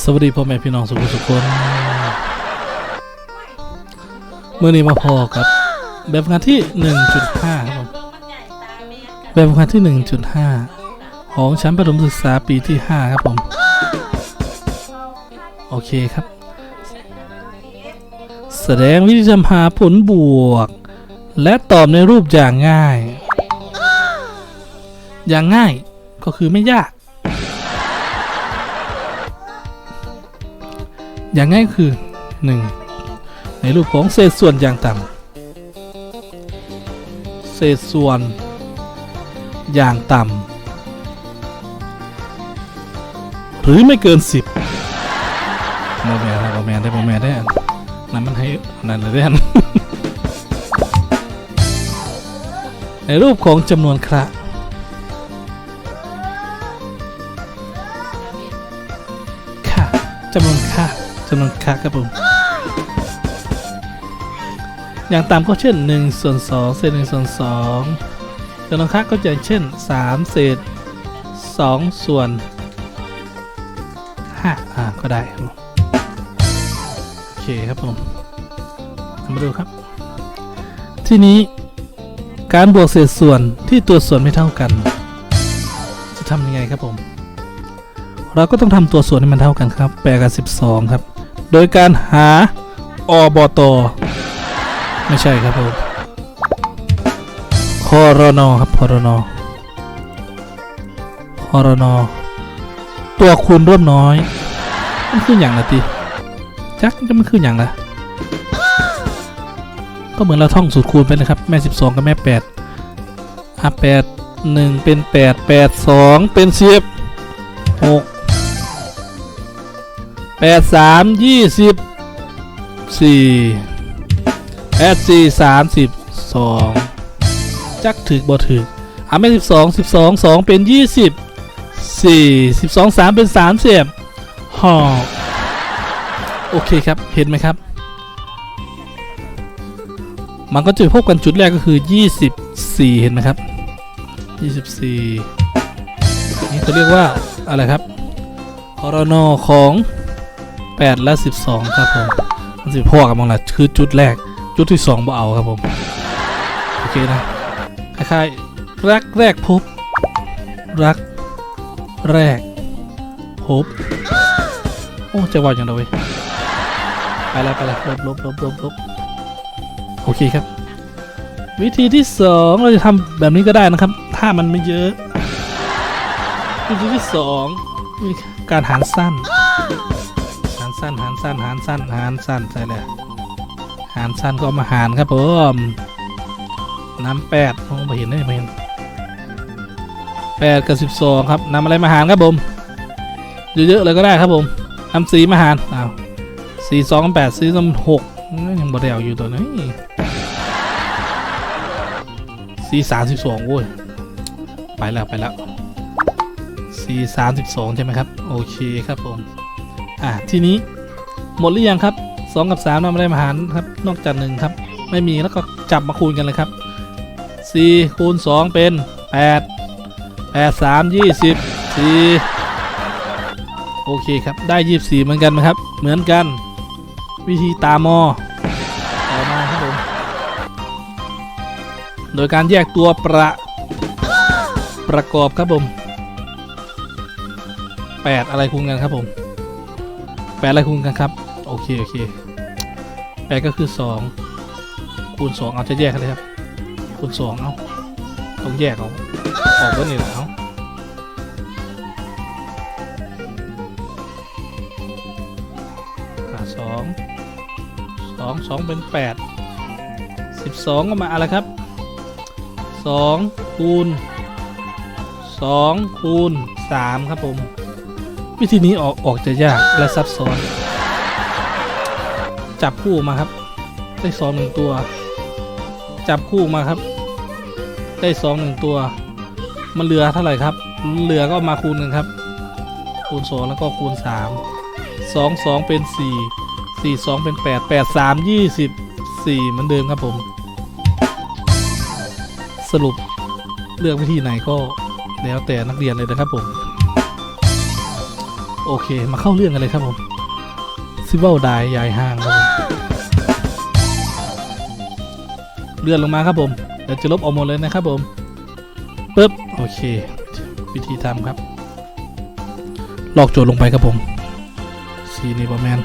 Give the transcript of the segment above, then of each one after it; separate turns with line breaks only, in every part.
สวัสดีพ่อแม่พี่น้องสุขสุขคนเมื่อนี้มาพอกับ แบบงานที่ 1.5 ครับผมแบบงานที่ 1.5 ของชั้นประถมศึกษาปีที่ 5 ครับผม โอเคครับ แสดงวิธีทำหาผลบวก และตอบในรูปอย่างง่าย อย่างง่ายก็คือไม่ยาก อย่างง่ายคือ 1. ในรูปของเศษส่วนอย่างต่ำเศษส่วนอย่างต่ำหรือไม่เกิน 10โมแมนครับโมแมนได้โมแมนได้นั่นมันให้นั่นเลยได้ในรูปของจำนวนคระค่ะจำนวนค่ะ จำนวนค่ะครับผม อย่างต่ำก็เช่น1ส่วน2เศษ1ส่วน2จำนวนค่าก็จะเช่น 3 เศษ 2 ส่วน5อ่าก็ได้ครับโอเคครับผมมาดูครับ ทีนี้การบวกเศษส่วนที่ตัวส่วนไม่เท่ากัน จะทำยังไงครับผม เราก็ต้องทำตัวส่วนให้มันเท่ากันครับแปลกับ 12 ครับ โดยการหาอบต ไม่ใช่ครับผมคอรนอครับคอรนอคอรนอตัวคูณร่วมน้อย มันคืออย่างละติจักจะมันคืออย่างละก็เหมือนเราท่องสูตรคูณไปนะครับ แม่ 12 กับแม่8อะ8 1 เป็น 8 8 2 เป็น 10 6 8 3 20 4แอดสี่สามสิบสองจักถึกบ่ถึกอะไม่สิบสองสิบสองสองเป็นยี่สิบสี่สิบสองสามเป็นสามเสียบหอกโอเคครับ เห็นไหมครับ มันก็จะพบกันจุดแรกก็คือ 24 เห็นไหมครับ 24 นี่เขาเรียกว่า อะไรครับคอรนอของ 8 และ 12 ครับผมมันสิพ่อกับมองละคือจุดแรกจุดที่สองบ่เอาครับผม โอเคนะคล้ายๆรักแรกพบ รักแรกพบ โอ้จะว่าอย่างไรไปแล้วไปแล้วลบลบลบลบลบโอเคครับ วิธีที่สองเราจะทำแบบนี้ก็ได้นะครับ ถ้ามันไม่เยอะ วิธีที่สองมีการหารสั้น นหารสั้นหารสั้นหารสั้นใช่เลยหารสั้นก็มาหารครับผมน้ำแปดมองไปเห็นได้ไหมแปดกับสิบสองครับนำอะไรมาหารครับผมเยอะๆเลยก็ได้ครับผมนำสีมาหารอ้าวสี่สองแปดสี่สองหกยังบดเอาอยู่ตัวนี้สี่สามสิบสองโว้ยไปแล้วไปแล้วสี่สามสิบสองใช่ไหมครับ โอเคครับผม อะทีนี้ หมดหรือยังครับ 2 กับ3นำอะไรมาหารครับ นอกจาก1ครับ ไม่มีแล้วก็จับมาคูณกันเลยครับ4คูณ2เป็น 8 8 3 20 4โอเคครับ ได้ 24 เหมือนกันไหมครับ เหมือนกัน วิธีตามมอต่อมาครับผมโดยการแยกตัวประประกอบครับผม 8 อะไรคูณกันครับผมแปดอะไรคูณกันครับ โอเค โอเคแปดก็คือสองคูณสองเอาจะแยกกันเลยครับ คูณสองเอาต้องแยกเอาออกก็นี่แหละเอาอะสองสองสองเป็นแปดสิบสองก็มาอะไรครับสองคูณสองคูณสามครับผม วิธีนี้ออกออกจะยากและซับซ้อน จับคู่มาครับ ได้สองหนึ่งตัว จับคู่มาครับ ได้สองหนึ่งตัว มันเหลือเท่าไหร่ครับ เหลือก็มาคูณกันครับ คูณสองแล้วก็คูณสามสองสองเป็นสี่สี่สองเป็นแปดแปดสามยี่สิบสี่เหมือนเดิมครับผม สรุปเลือกวิธีไหนก็แล้วแต่นักเรียนเลยนะครับผม โอเคมาเข้าเรื่องกันเลยครับผมซิเบิลไดยายห้างครับ เลื่อนลงมาครับผม เดี๋ยวจะลบออกหมดเลยนะครับผมปึ๊บโอเค วิธีทำครับ ลอกโจทย์ลงไปครับผมสีนี่ประมาณ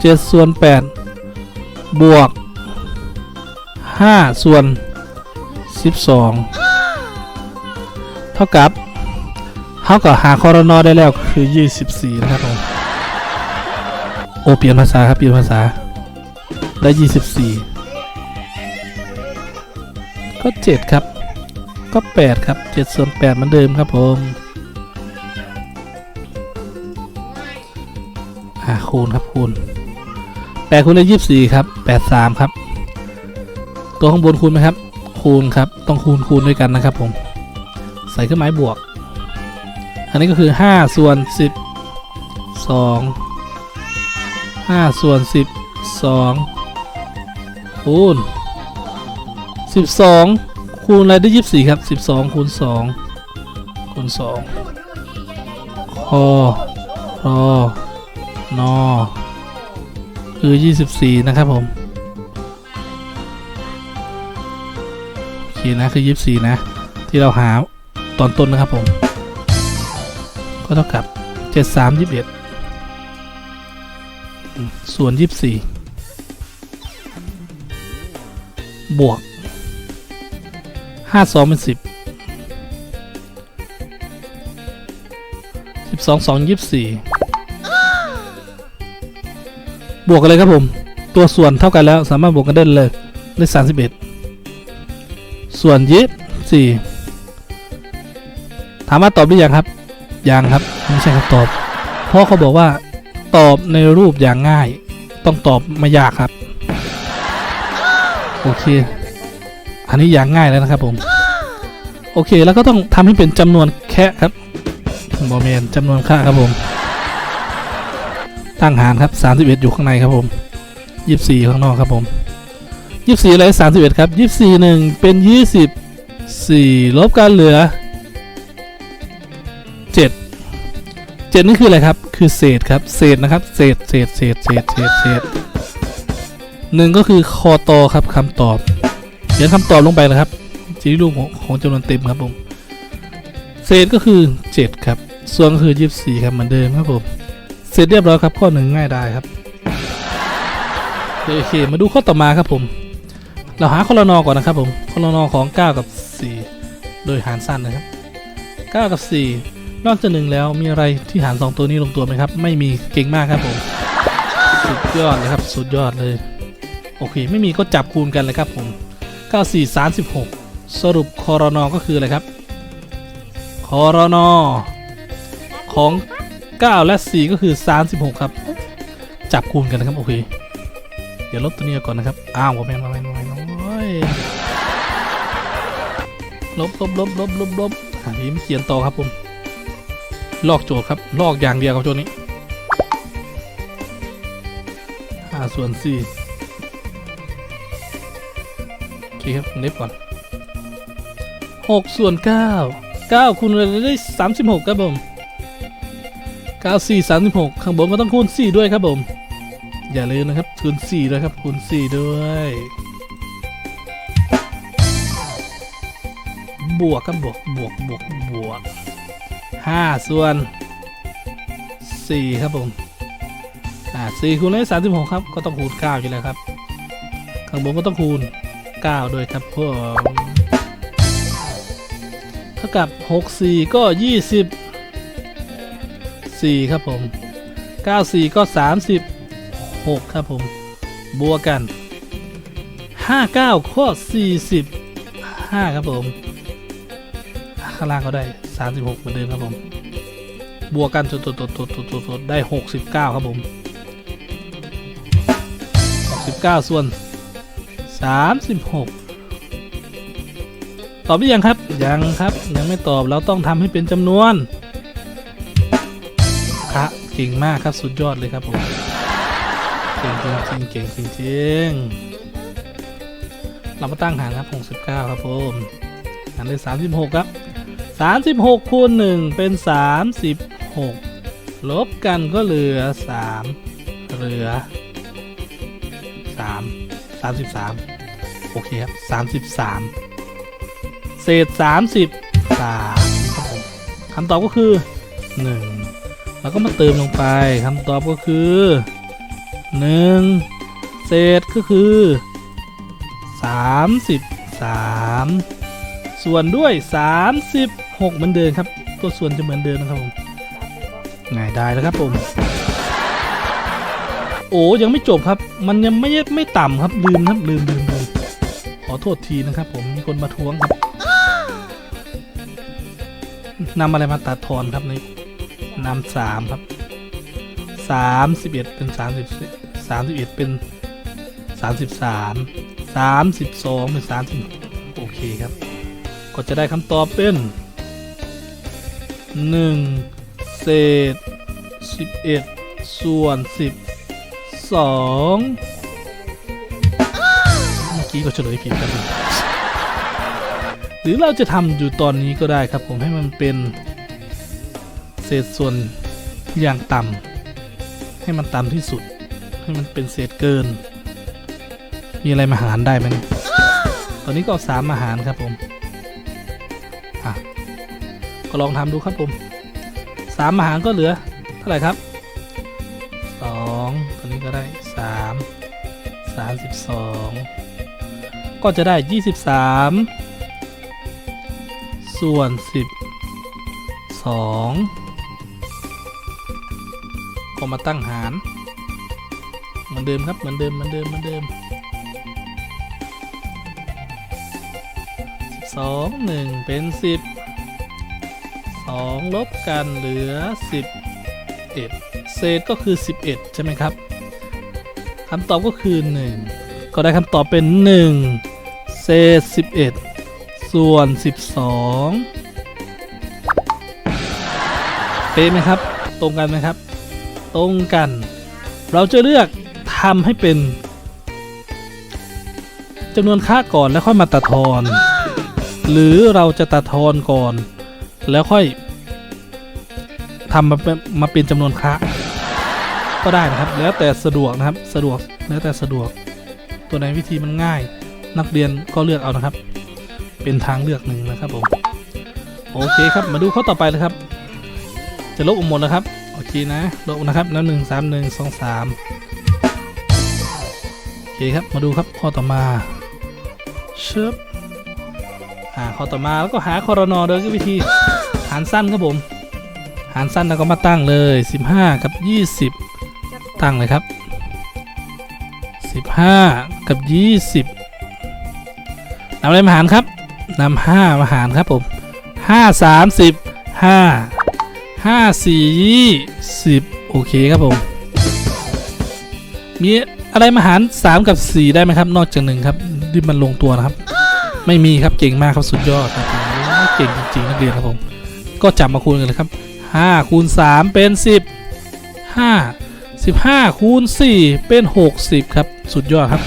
เจ็ดส่วนแปดบวกห้าส่วนสิบสองเท่ากับเท่ากับหาคอรนอได้แล้วคือ24นะครับผม อเปลี่ยนภาษาครับเปลี่ยนภาษา ได้24ก็7ครับ ก็8ครับ7ส่วน8เหมือนเดิมครับผมอ่าคูณครับคูณ8คูณได้24ครับ83ครับ ตัวข้างบนคูณไหมครับ คูณครับต้องคูณคูณด้วยกันนะครับผม ใส่เครื่องหมายบวก อันนี้ก็คือ5ส่วน10 2 5 ส่วน 12 คูณ 12 คูณอะไรได้ 24 ครับ 12 คูณ 2 คูณ 2 คอรอนอคือ 24 นะครับผม โอเคนะ คือ 24 นะ ที่เราหาตอนต้นนะครับผม ก็เท่ากับ 7 3 21อืม ส่วน24บวก5 2เป็น10 12 2 24บวกกันเลยครับผม ตัวส่วนเท่ากันแล้วสามารถบวกกันได้เลยได้31ส่วนยี่สี่ถามว่าตอบหรือยังครับ ยังครับ ไม่ใช่คำตอบ เพราะเขาบอกว่า ตอบในรูปอย่างง่าย ต้องตอบไม่ยากครับ โอเค อันนี้อย่างง่ายแล้วนะครับผม โอเคแล้วก็ต้องทำให้เป็นจำนวนแค่ครับบอเมนจำนวนค่าครับผม ตั้งหารครับ 31 อยู่ข้างในครับผม 24 ข้างนอกครับผม 24อะไร31 ครับ 24 1 เป็น 20 4 ลบกันเหลือ 7นี่คืออะไรครับ คือเศษครับ เศษนะครับ เศษ เศษ เศษ เศษ เศษ เศษหนึ่งก็คือคอตอครับคำตอบ เขียนคำตอบลงไปนะครับจีรูปของของจำนวนเต็มครับผม เศษก็คือ 7 ครับ ส่วนก็คือ 24 ครับเหมือนเดิมครับผม เสร็จเรียบร้อยครับ ข้อหนึ่งง่ายได้ครับ โอเค มาดูข้อต่อมาครับผม เราหาคอรนอก่อนนะครับผมคอรนอของ 9 กับ 4 โดยหารสั้นนะครับ 9 กับ 4 นอกจากหนึ่งแล้วมีอะไรที่หาร 2 ตัวนี้ลงตัวไหมครับ ไม่มีเก่งมากครับผม สุดยอดเลยครับ สุดยอดเลย โอเค ไม่มีก็จับคูณกันเลยครับผม 9 4 36 สรุปคอรนอก็คืออะไรครับคอรนอของ 9 และ 4 ก็คือ 36 ครับ จับคูณกันนะครับ โอเค เดี๋ยวลบตัวนี้ก่อนนะครับ อ้าวแมนมาแมนมาแมนโอ้ยลบลบลบลบลบลบอ่านี้ไม่เขียนต่อครับผม ลอกโจทย์ครับ ลอกอย่างเดียวกับโจทย์นี้5ส่วน4โอเคครับเล็บก่อน6ส่วน9 9คูณอะไรได้36ครับผม94 36ข้างบนก็ต้องคูณ4ด้วยครับผม อย่าลืมนะครับคูณ4ด้วยครับคูณ4ด้วยบวกครับบวกบวกบวกบวก 5 ส่วน 4 ครับผมอ่า4คูณได้36ครับ ก็ต้องคูณ9อยู่แล้วครับ ข้างบนก็ต้องคูณ9ด้วยครับพวกเท่ากับ6 4ก็20 4ครับผม94ก็36ครับผมบวกกัน59ข้อ45ครับผม ข้างล่างก็ได้ 36 เหมือนเดิมครับผม บวกกันตัวๆๆๆๆได้ 69 ครับผม 69 ส่วน 36 ตอบหรือยังครับ ยังครับยังไม่ตอบเราต้องทำให้เป็นจำนวนครับเก่งมากครับสุดยอดเลยครับผม เก่งจริงๆเก่งจริงๆเรามาตั้งหารครับ 69 ครับผมหารได้36 ครับ 36คูณ1เป็น 36 ลบกันก็เหลือ 3 เหลือ 3 33 โอเคครับ 33 เศษ 33ครับผมคำตอบก็คือ 1 แล้วก็มาเติมลงไปคำตอบก็คือ 1 เศษก็คือ 33 ส่วนด้วย 6เหมือนเดิมครับ ตัวส่วนจะเหมือนเดิมนะครับผมง่ายได้แล้วครับผม โอ้ยังไม่จบครับ มันยังไม่ไม่ต่ำครับลืมครับลืมลืมลืมขอโทษทีนะครับ ผมมีคนมาทวงครับนำอะไรมาตัดทอนครับในนำสามครับสามสิบเอ็ดเป็นสามสิบสามสิบเอ็ดเป็นสามสิบสามสามสิบสองเป็นสามสิบโอเคครับ ก็จะได้คำตอบเป็น หนึ่งเศษสิบเอ็ดส่วนสิบสองเมื่อกี้ก็เฉลยผิดครับผมหรือเราจะทำอยู่ตอนนี้ก็ได้ครับผมให้มันเป็น เศษส่วนอย่างต่ำให้มันต่ำที่สุด ให้มันเป็นเศษเกิน มีอะไรมาหารได้ไหมเนี่ยตอนนี้ก็สามมาหารครับผมอะ ก็ลองทำดูครับผมสามมาหารก็เหลือเท่าไหร่ครับสองตัวนี้ก็ได้สามสามสิบสองก็จะได้ยี่สิบสามส่วนสิบสองก็มาตั้งหารเหมือนเดิมครับเหมือนเดิมเหมือนเดิมเหมือนเดิมสิบสองหนึ่งเป็นสิบ สองลบกันเหลือสิบเอ็ดเศษก็คือ 11 ใช่ไหมครับคำตอบก็คือ 1 ก็ได้คำตอบเป็น 1 เศษ 11 ส่วน 12 เป๊ะไหมครับ ตรงกันไหมครับ ตรงกัน เราจะเลือกทำให้เป็นจำนวนค่าก่อนแล้วค่อยมาตัดทอน หรือเราจะตัดทอนก่อน แล้วค่อย ทำมาเป็นมาเป็นจำนวนค่าก็ได้นะครับ แล้วแต่สะดวกนะครับสะดวกแล้วแต่สะดวก ตัวไหนวิธีมันง่าย นักเรียนก็เลือกเอานะครับ เป็นทางเลือกหนึ่งนะครับผมโอเคครับมาดูข้อต่อไปเลยครับ จะลบออกหมดแล้วครับโอเคนะลบนะครับแล้วหนึ่งสามหนึ่งสองสามโอเคครับมาดูครับข้อต่อมาเชิบอ่าข้อต่อมาแล้วก็หาคอรนอโดยวิธีหารสั้นครับผมารสั้นแล้วก็มาตั้งเลย 15 กับ 20 ตั้งเลยครับ 15 กับ 20นำอะไรมาหารครับนำ5มาหารครับผม 5 30 5 5 4 20 โอเคครับผม มีอะไรมาหาร 3 กับ 4 ได้ไหมครับ นอกจากหนึ่งครับที่มันลงตัวนะครับ ไม่มีครับเก่งมากครับสุดยอดครับเก่งจริงๆนักเรียนครับผม ก็จับมาคูณกันเลยครับ 5คูณ3เป็น 10 5 15คูณ4เป็น 60 ครับ สุดยอดครับ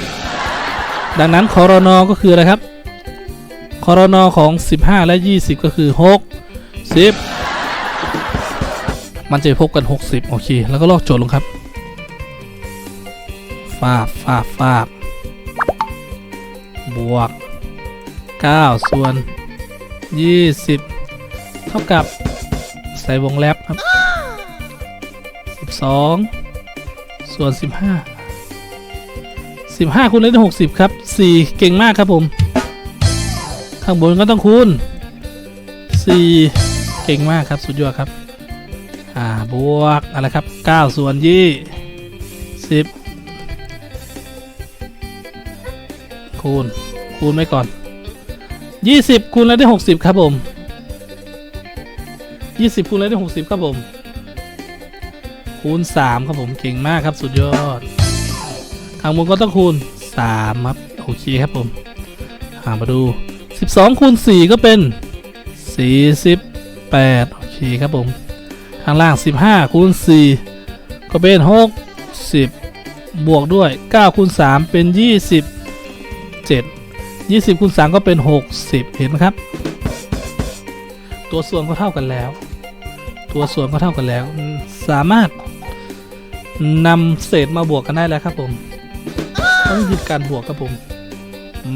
ดังนั้นคอรนอก็คืออะไรครับคอรนอของ 15 และ 20 ก็คือ 6 10 มันจะพบกัน 60 โอเค แล้วก็ลอกโจทย์ลงครับฟาบฟาบฟาบบวก 9 ส่วน 20 เท่ากับ ใส่วงแล็บครับ 12 ส่วน 15 15คูณได้60 ครับ 4 เก่งมากครับผม ข้างบนก็ต้องคูณ 4 เก่งมากครับ สุดยอดครับ อ่า บวก อะไรครับ 9 ส่วน20คูณ คูณไว้ก่อน 20 คูณแล้วได้ 60 ครับผม 20คูณแล้วได้60 ครับผม คูณ 3 ครับผมเก่งมากครับสุดยอดข้างบนก็ต้องคูณ 3 ครับ โอเคครับผมหามาดู 12คูณ4ก็เป็น 48 โอเคครับผม ข้างล่าง 15คูณ4ก็เป็น 60 บวกด้วย9คูณ3เป็น 27 20คูณ3ก็เป็น 60 เห็นไหมครับ ตัวส่วนก็เท่ากันแล้ว ตัวส่วนก็เท่ากันแล้ว สามารถนำเศษมาบวกกันได้แล้วครับผมต้องหยุดการบวกครับผม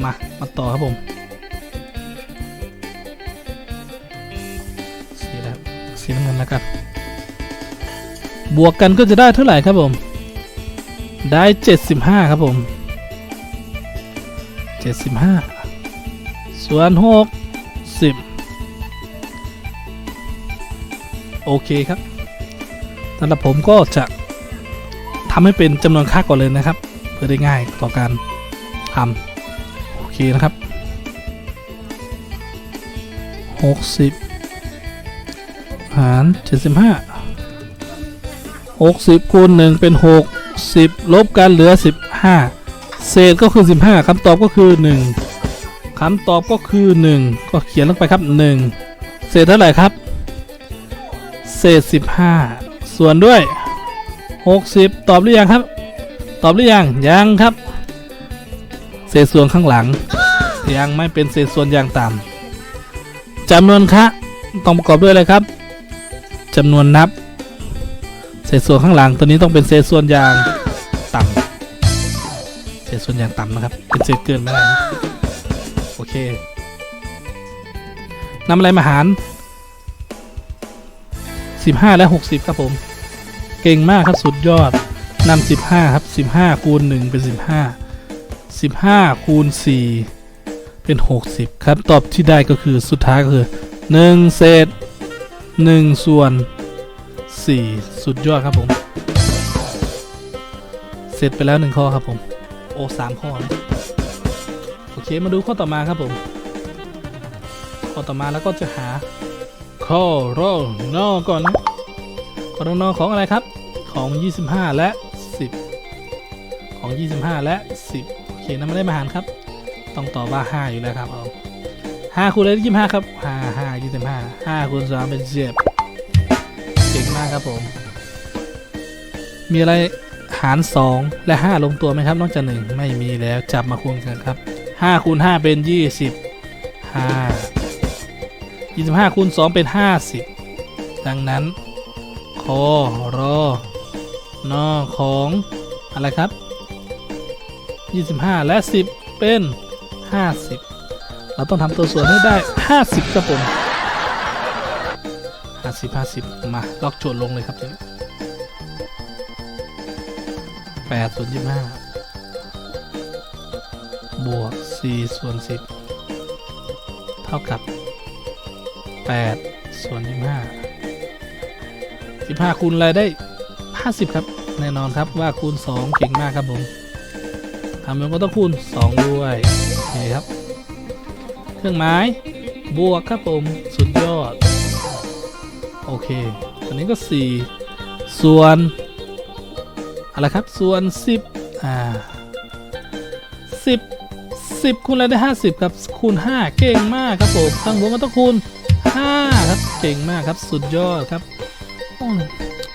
มา มาต่อครับผมสีแล้วสีน้ำเงินแล้วกัน บวกกันก็จะได้เท่าไหร่ครับผม ได้ 75 ครับผม 75 ส่วน 6 โอเคครับสำหรับผมก็จะทำให้เป็นจำนวนค่าก่อนเลยนะครับ เพื่อได้ง่ายต่อการทำโอเคนะครับ 60 หาร 75 60คูณ1เป็น 60 ลบกันเหลือ 15 เศษก็คือ 15คำตอบก็คือ 1คำตอบก็คือ 1 ก็เขียนลงไปครับ 1 เศษเท่าไหร่ครับ ษ 15 ส่วนด้วย 60 ตอบหรือยังครับ ตอบหรือยังยังครับ เศษส่วนข้างหลัง ยังไม่เป็นเศษส่วนอย่างต่ำจำนวนคะต้องประกอบด้วยอะไรครับจำนวนนับ เศษส่วนข้างหลังตัวนี้ต้องเป็นเศษส่วนอย่างต่ำเศษส่วนอย่างต่ำนะครับ เป็นเศษเกินไม่ได้นะโอเคนำอะไรมาหาร 15และ 60 ครับผม เก่งมากครับสุดยอดนำ15 ครับ 15 คูณ 1 เป็น 15 15 คูณ 4 เป็น 60 ครับ ตอบที่ได้ก็คือสุดท้ายก็คือ 1 เศษ 1 ส่วน 4 สุดยอดครับผม เสร็จไปแล้ว 1 ข้อครับผม โอ้สามข้อนะโอเค มาดูข้อต่อมาครับผม ข้อต่อมาแล้วก็จะหา ข้อรอนอก่อนนะข้อรอนอของอะไรครับ ของ 25 และ 10 ของ 25 และ 10 โอเคนั่นไม่ได้มาหารครับ ต้องตอบว่า 5 อยู่แล้วครับเอา5คูณเลย25ครับ5 5 25 5คูณ3เป็น10เก่งมากครับผม มีอะไรหาร2และ5ลงตัวไหมครับ นอกจาก1ไม่มีแล้วจับมาคูณกันครับ5คูณ5เป็น20 5 25คูณ2เป็น 50 ดังนั้นคอรอนอของ อะไรครับ 25 และ 10 เป็น 50 เราต้องทำตัวส่วนให้ได้ 50 ครับผม 50 50 มาล็อกโจทย์ลงเลยครับทีนี้8ส่วน25 บวก 4 ส่วน 10 เท่ากับ 8ส่วน25 15คูณอะไรได้ 50 ครับ แน่นอนครับว่าคูณ 2 เก่งมากครับผมทำมันก็ต้องคูณ 2 ด้วยนี่ครับ เครื่องหมายบวกครับผม สุดยอด โอเคอันนี้ก็ 4 ส่วนอะไรครับ ส่วน 10 อ่า 10 10คูณอะไรได้ 50 ครับ คูณ 5 เก่งมากครับผมข้งบนก็ต้องคูณ 5ครับเก่งมากครับสุดยอดครับ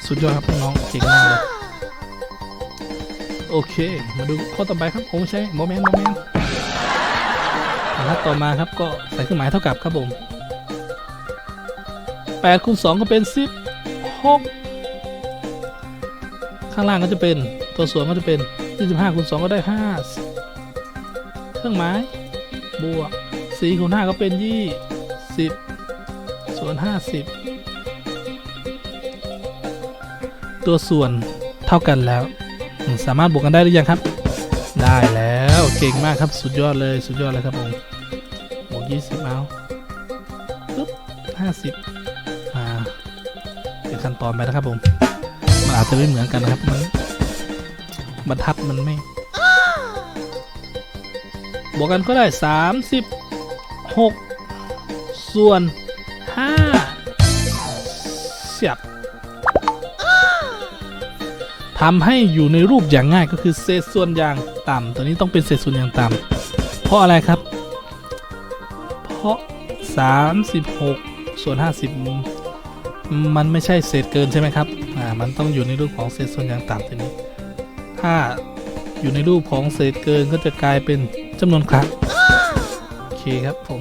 สุดยอดครับน้องเก่งมากเลยโอเค มาดูข้อต่อไปครับผมใช้โมเมนต์โมเมนต์นะครับต่อมาครับก็ใส่เครื่องหมายเท่ากับครับผม8คูณ2ก็เป็น 16 ข้างล่างก็จะเป็นตัวส่วนก็จะเป็น 25คูณ2ก็ได้ 5 เครื่องหมายบวก4คูณ5ก็เป็น 20 ส่วน 50 ตัวส่วนเท่ากันแล้ว สามารถบวกกันได้หรือยังครับ ได้แล้วเก่งมากครับสุดยอดเลยสุดยอดเลยครับผมบวก20เอาปึ๊บ50อ่าเป็นขั้นตอนไปนะครับผมมันอาจจะไม่เหมือนกันนะครับมันบรรทัดมันไม่บวกกันก็ได้ 36 ส่วน ทำให้อยู่ในรูปอย่างง่ายก็คือเศษส่วนอย่างต่ำตัวนี้ต้องเป็นเศษส่วนอย่างต่ำเพราะอะไรครับ เพราะ 36 ส่วน 50 มันไม่ใช่เศษเกินใช่ไหมครับอ่ามันต้องอยู่ในรูปของเศษส่วนอย่างต่ำทีนี้ถ้าอยู่ในรูปของเศษเกินก็จะกลายเป็นจำนวนครั้งโอเคครับผม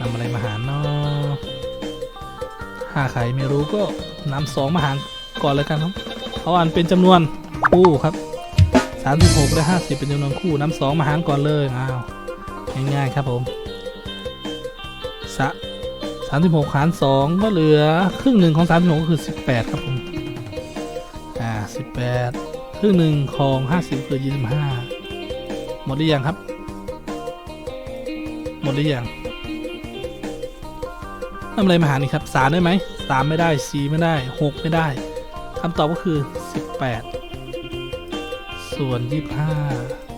นำอะไรมาหารเนาะถ้าใครไม่รู้ก็นำสองมาหารก่อนเลยกันครับ เขาอ่านเป็นจำนวนคู่ครับ 36 และ 50 เป็นจำนวนคู่นำสองมาหารก่อนเลยอ้าวง่ายๆครับผมสะ36 หาร 2 ก็เหลือครึ่งหนึ่งของ 36 ก็คือ 18 ครับผม อ่า 18 ครึ่งหนึ่งของ 50 คือ 25 หมดหรือยังครับ หมดหรือยังทำอะไรมาหารนี่ครับ 3 ได้ไหม 3 ไม่ได้ 4 ไม่ได้ 6 ไม่ได้ คำตอบก็คือ 18 ส่วน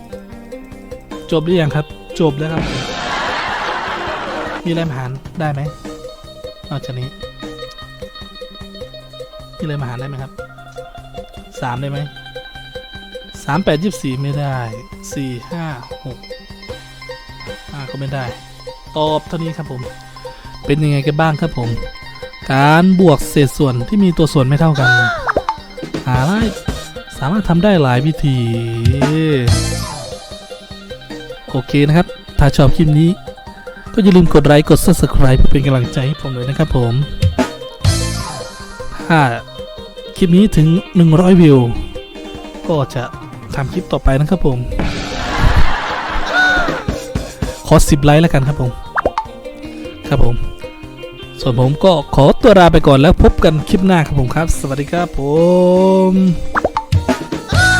25 จบหรือยังครับ จบแล้วครับ มีอะไรมาหารได้ไหมนอกจากนี้ มีอะไรมาหารได้ไหมครับ3ได้ไหมสามแปดยี่สี่ไม่ได้สี่ห้าหกอ่าก็ไม่ได้ ตอบเท่านี้ครับผม เป็นยังไงกันบ้างครับผม การบวกเศษส่วนที่มีตัวส่วนไม่เท่ากันาได้สามารถทำได้หลายวิธี โอเคนะครับ ถ้าชอบคลิปนี้ ก็อย่าลืมกดไลค์กด subscribe เพื่อเป็นกำลังใจให้ผมเลยนะครับผม ถ้าคลิปนี้ถึง 100 วิว ก็จะทำคลิปต่อไปนะครับผม ขอสิบไลค์แล้วกันครับผม ครับผม ส่วนผมก็ขอตัวลาไปก่อนแล้วพบกันคลิปหน้าครับผมครับ สวัสดีครับผม